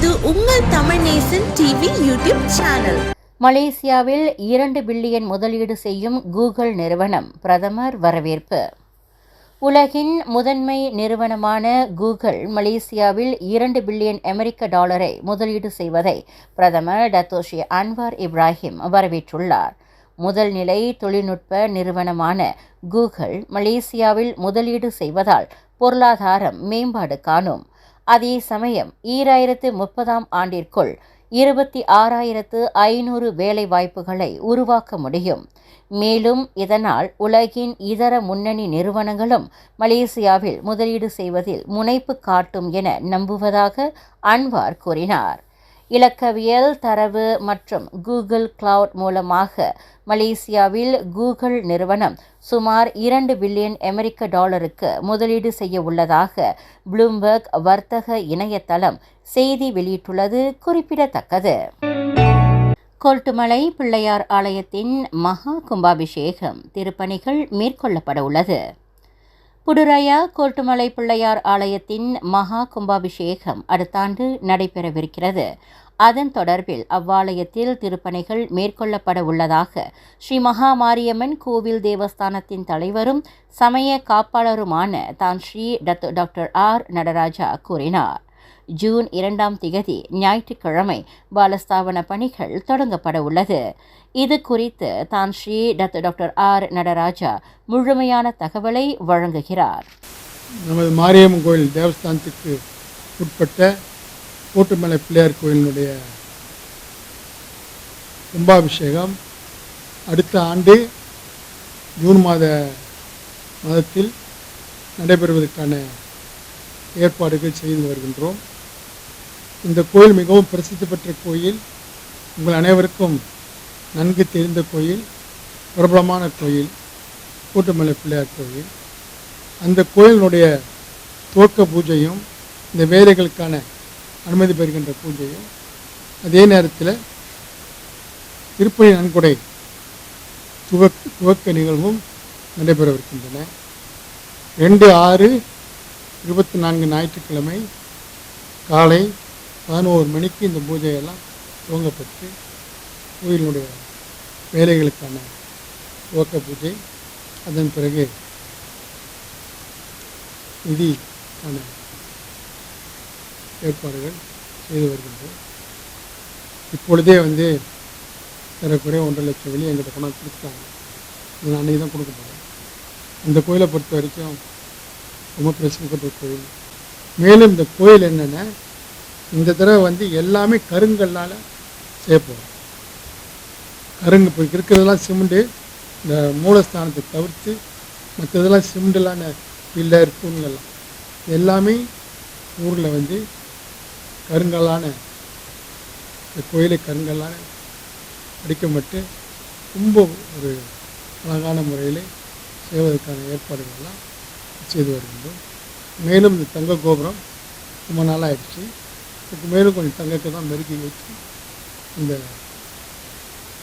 இது உங்கள் Tamil Nesan TV YouTube channel. மலேசியாவில் இரண்டு பில்லியன் முதலீடு செய்யும் கூகுள் நிறுவனம் பிரதமர் வரவேற்பு. உலகின் முதன்மை நிறுவனமான கூகுள் மலேசியாவில் இரண்டு பில்லியன் அமெரிக்க டாலரை முதலீடு செய்வதை பிரதமர் டத்தோஷி அன்வார் இப்ராஹிம் வரவேற்றுள்ளார். முதல் நிலை தொழில்நுட்ப நிறுவனமான கூகுள் மலேசியாவில் முதலீடு செய்வதால் பொருளாதாரம் மேம்பாடு காணும். அதே சமயம் ஈராயிரத்து முப்பதாம் ஆண்டிற்குள் இருபத்தி ஆறாயிரத்து ஐநூறு வேலை வாய்ப்புகளை உருவாக்க முடியும். மேலும் இதனால் உலகின் இதர முன்னணி நிறுவனங்களும் மலேசியாவில் முதலீடு செய்வதில் முனைப்பு காட்டும் என நம்புவதாக அன்வார் கூறினார். இலக்கவியல் தரவு மற்றும் கூகுள் கிளவுட் மூலமாக மலேசியாவில் கூகுள் நிறுவனம் சுமார் இரண்டு பில்லியன் அமெரிக்க டாலருக்கு முதலீடு செய்ய உள்ளதாக ப்ளூம்பர்க் வர்த்தக இணையதளம் செய்தி வெளியிட்டுள்ளது குறிப்பிடத்தக்கது. கோல்ட்டுமலை பிள்ளையார் ஆலயத்தின் மகா கும்பாபிஷேகம் திருப்பணிகள் மேற்கொள்ளப்பட உள்ளது. புடுராயா கோட்டுமலை பிள்ளையார் ஆலயத்தின் மகா கும்பாபிஷேகம் அடுத்த ஆண்டு நடைபெறவிருக்கிறது. அதன் தொடர்பில் அவ்வாலயத்தில் திருப்பணிகள் மேற்கொள்ளப்பட உள்ளதாக ஸ்ரீ மகா மாரியம்மன் கோவில் தேவஸ்தானத்தின் தலைவரும் சமய காப்பாளருமான Tan Sri Datuk doctor R Nadaraja கூறினார். ஜூன் இரண்டாம் திகதி ஞாயிற்றுக்கிழமை பாலஸ்தாபன பணிகள் தொடங்கப்பட உள்ளது. இது குறித்து Tan Sri Datuk doctor R Nadaraja முழுமையான தகவலை வழங்குகிறார். நமது மாரியம்மன் கோயில் தேவஸ்தானத்துக்கு உட்பட்ட கூட்டுமலை பிள்ளையார் கோயிலினுடைய கும்பாபிஷேகம் அடுத்த ஆண்டு ஜூன் மாத மாதத்தில் நடைபெறுவதற்கான ஏற்பாடுகள் செய்து வருகின்றோம். இந்த கோயில் மிகவும் பிரசித்தி பெற்ற கோயில். உங்கள் அனைவருக்கும் நன்கு தெரிந்த கோயில் பிரபலமான கோயில் கூட்டுமலை பிள்ளையார் கோயில். அந்த கோயிலினுடைய துவக்க பூஜையும் இந்த வேலைகளுக்கான அனுமதி பெறுகின்ற பூஜையும் அதே நேரத்தில் திருப்பணி நன்கொடை துவக் துவக்க நிகழ்வும் நடைபெறவிருக்கின்றன. ரெண்டு ஆறு இருபத்தி நான்கு ஞாயிற்றுக்கிழமை காலை பதினோரு மணிக்கு இந்த பூஜையெல்லாம் துவங்கப்பட்டு கோயிலினுடைய வேலைகளுக்கான துவக்க பூஜை. அதன் பிறகு நிதிக்கான ஏற்பாடுகள் செய்து வருகின்றோம் இப்பொழுதே வந்து ஏறக்குறைய ஒன்றரை லட்சம் வெளியே எங்கிட்ட கொண்டாந்து கொடுத்தாங்க இது நான் தான் கொடுக்க போகிறேன் இந்த கோயிலை பொறுத்த வரைக்கும் ரொம்ப பிரசித்தி பெற்ற கோயில். மேலும் இந்த கோயில் என்னென்னா இந்த தடவை வந்து எல்லாமே கருங்கல்லால் செய்ய போகிறோம் கருங்கு இப்போ இருக்கிறதெல்லாம் சிமெண்ட்டு இந்த மூலஸ்தானத்தை தவிர்த்து மற்றதெல்லாம் சிமெண்டெல்லாம் பில்லர் தூண்கள்லாம் எல்லாமே ஊரில் வந்து கருங்கல்லான இந்த கோயிலை கருங்கல்லான அடிக்கப்பட்டு ரொம்ப ஒரு அழகான முறையில் செய்வதற்கான ஏற்பாடுகள்லாம் செய்து வருகின்றோம். மேலும் இந்த தங்க கோபுரம் ரொம்ப நாள் ஆயிடுச்சு இதுக்கு மேலும் கொஞ்சம் தங்கத்தை தான் மெருகி வைத்து இந்த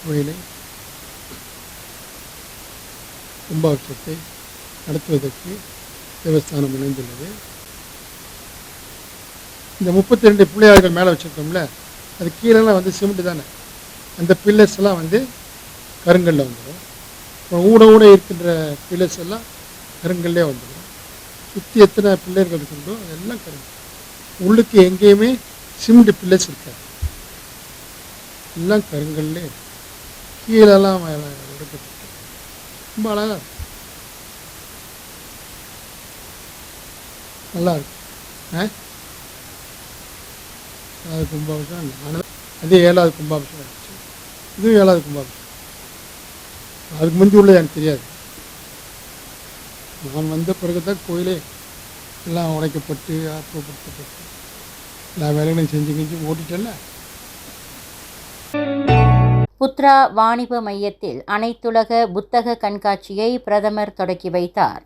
கோயிலை கும்பாபிஷத்தை நடத்துவதற்கு தேவஸ்தானம் இணைந்துள்ளது. இந்த முப்பத்தி ரெண்டு பிள்ளையார்கள் மேலே வச்சுருக்கோம்ல அது கீழெல்லாம் வந்து சிமெண்ட் தானே. அந்த பில்லர்ஸ் எல்லாம் வந்து கருங்கல்ல வந்துடும். அப்புறம் ஊட ஊட இருக்கின்ற பில்லர்ஸ் எல்லாம் கருங்கல்லே வந்துடும். சுற்றி எத்தனை பிள்ளைகள் இருக்குதோ அதெல்லாம் கருங்கல். உள்ளுக்கு எங்கேயுமே சிமெண்ட் பில்லர்ஸ் இருக்காது எல்லாம் கருங்கல்லே கீழெல்லாம் எடுக்கப்பட்டு ரொம்ப அழகாக இருக்கும் நல்லா இருக்கும் ஏழாவது கும்பாபிஷேகம். நானும் அதே ஏழாவது கும்பாபிஷேகம் ஆச்சு இதுவும் ஏழாவது கும்பாபிஷேகம். அதுக்கு முந்தி உள்ளது எனக்கு தெரியாது. நான் வந்த பிறகு தான் கோயிலே எல்லாம் உடைக்கப்பட்டு ஆற்றுப்படுத்தப்பட்டு எல்லா வேலைகளையும் செஞ்சு கிஞ்சி ஓட்டிட்டேன்ல? புத்ரா வாணிப மையத்தில் அனைத்துலக புத்தக கண்காட்சியை பிரதமர் தொடக்கி வைத்தார்.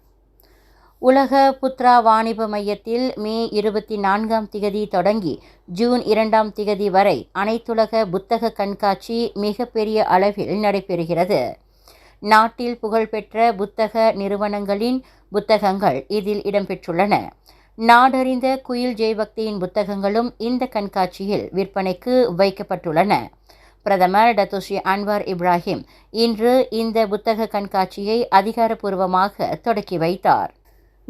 உலக புத்ரா வாணிப மையத்தில் மே இருபத்தி நான்காம் திகதி தொடங்கி ஜூன் இரண்டாம் திகதி வரை அனைத்துலக புத்தக கண்காட்சி மிகப்பெரிய அளவில் நடைபெறுகிறது. நாட்டில் புகழ்பெற்ற புத்தக நிறுவனங்களின் புத்தகங்கள் இதில் இடம்பெற்றுள்ளன. நாடறிந்த குயில் ஜெயபக்தியின் புத்தகங்களும் இந்த கண்காட்சியில் விற்பனைக்கு வைக்கப்பட்டுள்ளன. பிரதமர் டத்துஸ்ரீ அன்வார் இப்ராஹிம் இன்று இந்த புத்தக கண்காட்சியை அதிகாரப்பூர்வமாக தொடக்கி வைத்தார்.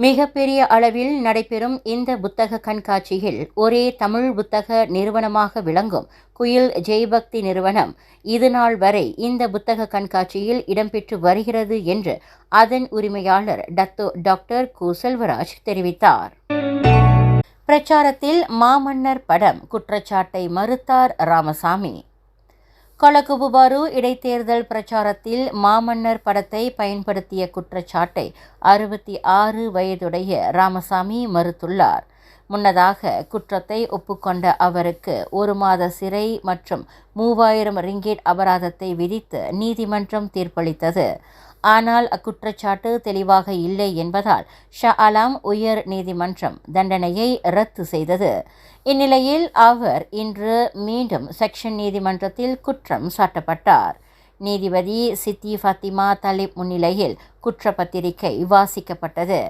மிகப்பெரிய அளவில் நடைபெறும் இந்த புத்தக கண்காட்சியில் ஒரே தமிழ் புத்தக நிறுவனமாக விளங்கும் குயில் ஜெய்பக்தி நிறுவனம் இதுநாள் வரை இந்த புத்தக கண்காட்சியில் இடம்பெற்று வருகிறது என்று அதன் உரிமையாளர் டத்தோ டாக்டர் கு. செல்வராஜ் தெரிவித்தார். பிரச்சாரத்தில் மாமன்னர் படம் குற்றச்சாட்டை மறுத்தார் ராமசாமி. கொலகுபுபாரு இடைத்தேர்தல் பிரச்சாரத்தில் மாமன்னர் படத்தை பயன்படுத்திய குற்றச்சாட்டை அறுபத்தி ஆறு வயதுடைய ராமசாமி மறுத்துள்ளார். முன்னதாக குற்றத்தை ஒப்புக்கொண்ட அவருக்கு ஒரு மாத சிறை மற்றும் மூவாயிரம் ரிங்கேட் அபராதத்தை விதித்து நீதிமன்றம் தீர்ப்பளித்தது. ஆனால் அக்குற்றச்சாட்டு தெளிவாக இல்லை என்பதால் ஷா ஆலாம் உயர் நீதிமன்றம் தண்டனையை ரத்து செய்தது. இந்நிலையில் அவர் இன்று மீண்டும் செக்ஷன் நீதிமன்றத்தில் குற்றம் சாட்டப்பட்டார். நீதிபதி சித்தி ஃபத்திமா தலிப் முன்னிலையில் குற்றப்பத்திரிகை வாசிக்கப்பட்டது.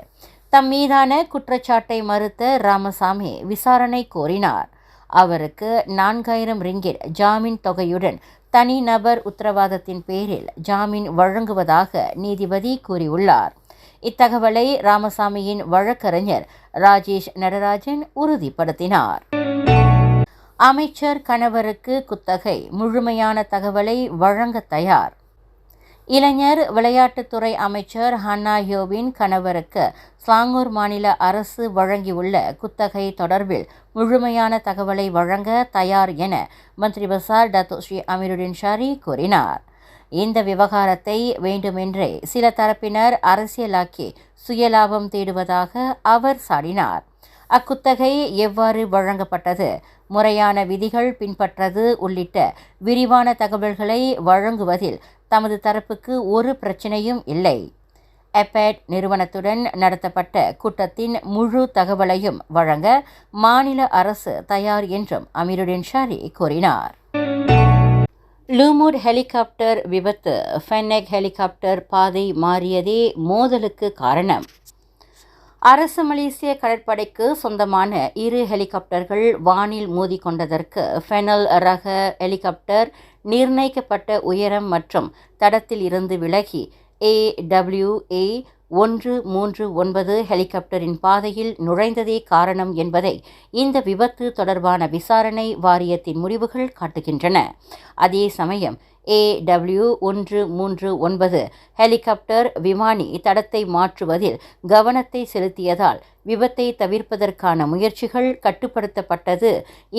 தம் மீதான குற்றச்சாட்டை மறுத்த ராமசாமி விசாரணை கோரினார். அவருக்கு நான்காயிரம் ரிங்கிட் ஜாமீன் தொகையுடன் தனிநபர் உத்தரவாதத்தின் பேரில் ஜாமீன் வழங்குவதாக நீதிபதி கூறியுள்ளார். இத்தகவலை ராமசாமியின் வழக்கறிஞர் ராஜேஷ் நடராஜன் உறுதிப்படுத்தினார். அமைச்சர் கணவருக்கு குத்தகை முழுமையான தகவலை வழங்க தயார். இளைஞர் விளையாட்டுத்துறை அமைச்சர் ஹன்னா யோவின் கணவருக்கு ஸ்லாங்கூர் மாநில அரசு வழங்கியுள்ள குத்தகை தொடர்பில் முழுமையான தகவலை வழங்க தயார் என மந்திரி பசார் டத்து ஸ்ரீ அமீருடின் ஷாரி கூறினார். இந்த விவகாரத்தை வேண்டுமென்றே சில தரப்பினர் அரசியலாக்கி சுயலாபம் தேடுவதாக அவர் சாடினார். அக்குத்தகை எவ்வாறு வழங்கப்பட்டது முறையான விதிகள் பின்பற்றது உள்ளிட்ட விரிவான தகவல்களை வழங்குவதில் தமது தரப்புக்கு ஒரு பிரச்சனையும் இல்லை. எபேட் நிறுவனத்துடன் நடத்தப்பட்ட கூட்டத்தின் முழு தகவலையும் வழங்க மாநில அரசு தயார் என்றும் அமீருடன் ஷாரி கூறினார். லூமூர் ஹெலிகாப்டர் விபத்து. ஃபென்னெக் ஹெலிகாப்டர் பாதை மாறியதே மோதலுக்கு காரணம். அரசு மலேசிய கடற்படைக்கு சொந்தமான இரு ஹெலிகாப்டர்கள் வானில் மோதிக்கொண்டதற்கு ஃபெனல் ரக ஹெலிகாப்டர் நிர்ணயிக்கப்பட்ட உயரம் மற்றும் தடத்தில் இருந்து விலகி ஏடபிள்யூஏ ஒன்று மூன்று ஒன்பது ஹெலிகாப்டரின் பாதையில் நுழைந்ததே காரணம் என்பதை இந்த விபத்து தொடர்பான விசாரணை வாரியத்தின் முடிவுகள் காட்டுகின்றன. அதே சமயம் ஏடபிள்யூ ஒன்று மூன்று ஒன்பது ஹெலிகாப்டர் விமானி தடத்தை மாற்றுவதில் கவனத்தை செலுத்தியதால் விபத்தை தவிர்ப்பதற்கான முயற்சிகள் கட்டுப்படுத்தப்பட்டது.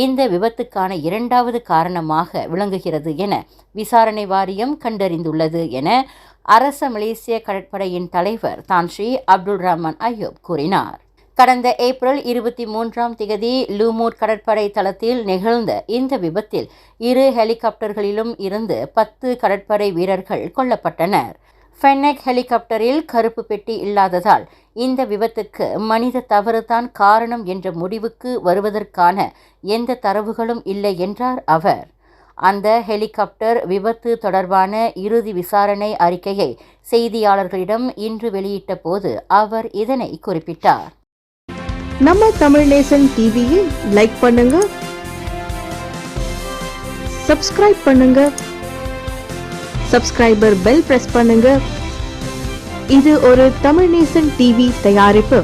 இந்த விபத்துக்கான இரண்டாவது காரணமாக விளங்குகிறது என விசாரணை வாரியம் கண்டறிந்துள்ளது என அரச மலேசிய கடற்படையின் தலைவர் தான்ஸ்ரீ அப்துல் ரஹ்மான் அய்யூப் கூறினார். கடந்த ஏப்ரல் இருபத்தி மூன்றாம் திகதி லூமூர் கடற்படை தளத்தில் நிகழ்ந்த இந்த விபத்தில் இரு ஹெலிகாப்டர்களிலும் இருந்து பத்து கடற்படை வீரர்கள் கொல்லப்பட்டனர். ஃபென்னெக் ஹெலிகாப்டரில் கருப்பு பெட்டி இல்லாததால் இந்த விபத்துக்கு மனித தவறுதான் காரணம் என்ற முடிவுக்கு வருவதற்கான எந்த தரவுகளும் இல்லை என்றார் அவர். அந்த ஹெலிகாப்டர் விபத்து தொடர்பான இறுதி விசாரணை அறிக்கையை செய்தியாளர்களிடம் இன்று வெளியிட்ட போது அவர் இதனை குறிப்பிட்டார். நம்ம தமிழ் நேசன் டிவியை லைக் பண்ணுங்க சப்ஸ்கிரைப் பண்ணுங்க சப்ஸ்கிரைபர் பெல் பிரஸ் பண்ணுங்க. இது ஒரு தமிழ் நேசன் டிவி தயாரிப்பு.